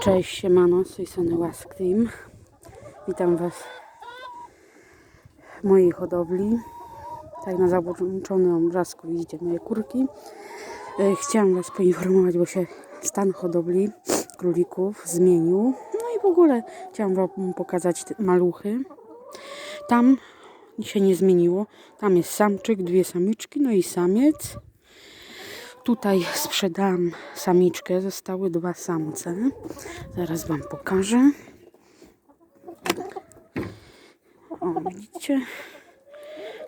Cześć, siemano, z tej strony Łask Team. Witam Was w mojej hodowli. Tak na załączonym obrazku widzicie moje kurki. E, Chciałam Was poinformować, bo się stan hodowli królików zmienił. No i w ogóle chciałam Wam pokazać maluchy. Tam się nie zmieniło. Tam jest samczyk, dwie samiczki, no i samiec. Tutaj sprzedałam samiczkę, zostały dwa samce. Zaraz Wam pokażę. O, widzicie?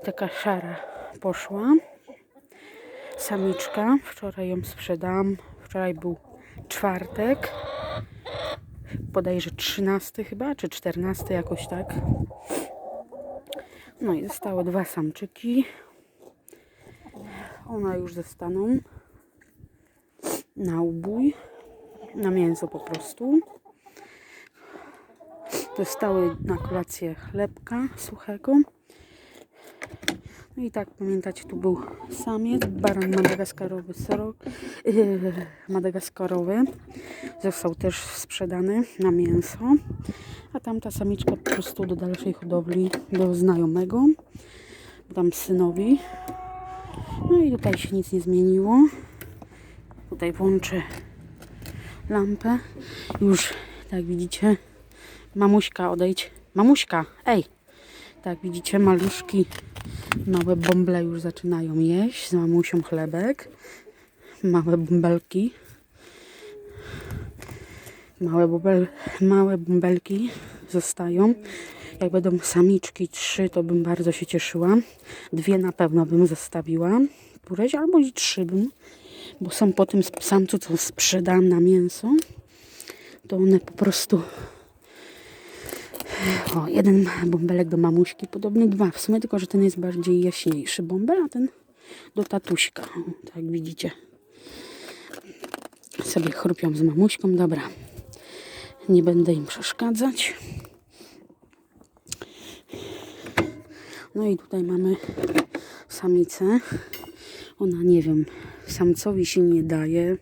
Taka szara poszła. Samiczka. Wczoraj ją sprzedałam. Wczoraj był czwartek. Bodajże 13 chyba, czy 14 jakoś tak. No i zostały dwa samczyki. One już zostaną na ubój, na mięso po prostu. Dostały na kolację chlebka suchego. No i tak pamiętacie, tu był samiec, baran madagaskarowy, sorok, yy, madagaskarowy. Został też sprzedany na mięso. A tamta samiczka po prostu do dalszej hodowli do znajomego, tam synowi. No i tutaj się nic nie zmieniło. Tutaj włączę lampę. Już, tak widzicie, mamuśka odejdź. Mamuśka, ej! Tak widzicie, maluszki, małe bąble już zaczynają jeść z mamusią chlebek. Małe bąbelki. Małe, bąbel, małe bąbelki zostają. Jak będą samiczki trzy, to bym bardzo się cieszyła. Dwie na pewno bym zostawiła. Któreś albo i trzy bym bo są po tym samcu, co sprzedam na mięso, to one po prostu o, jeden bąbelek do mamuśki, podobny dwa w sumie, tylko że ten jest bardziej jaśniejszy bąbel, a ten do tatuśka, o, tak widzicie. Sobie chrupią z mamuśką, dobra. Nie będę im przeszkadzać. No i tutaj mamy samicę. Ona, nie wiem, samcowi się nie daje.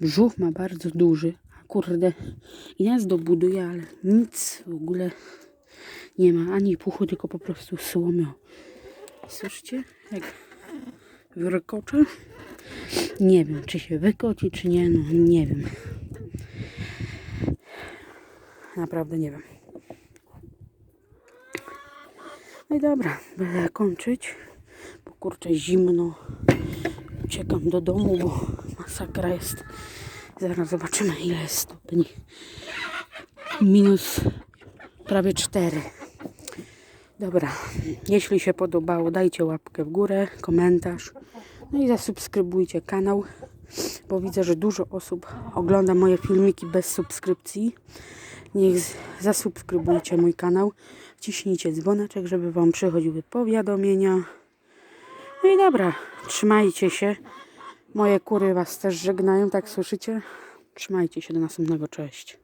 Brzuch ma bardzo duży. A Kurde, gniazdo buduje, ale nic w ogóle nie ma. Ani puchu, tylko po prostu słomio. Słyszycie? Jak wykocze? Nie wiem, czy się wykoci, czy nie. No, nie wiem. Naprawdę nie wiem. No i dobra, będę kończyć. Kurczę zimno. Uciekam do domu, bo masakra jest. Zaraz zobaczymy ile jest stopni. Minus prawie 4. Dobra, jeśli się podobało, dajcie łapkę w górę, komentarz. No i zasubskrybujcie kanał, bo widzę, że dużo osób ogląda moje filmiki bez subskrypcji. Niech zasubskrybujcie mój kanał, wciśnijcie dzwoneczek, żeby Wam przychodziły powiadomienia. No i dobra, trzymajcie się. Moje kury Was też żegnają, tak słyszycie? Trzymajcie się, do następnego, cześć.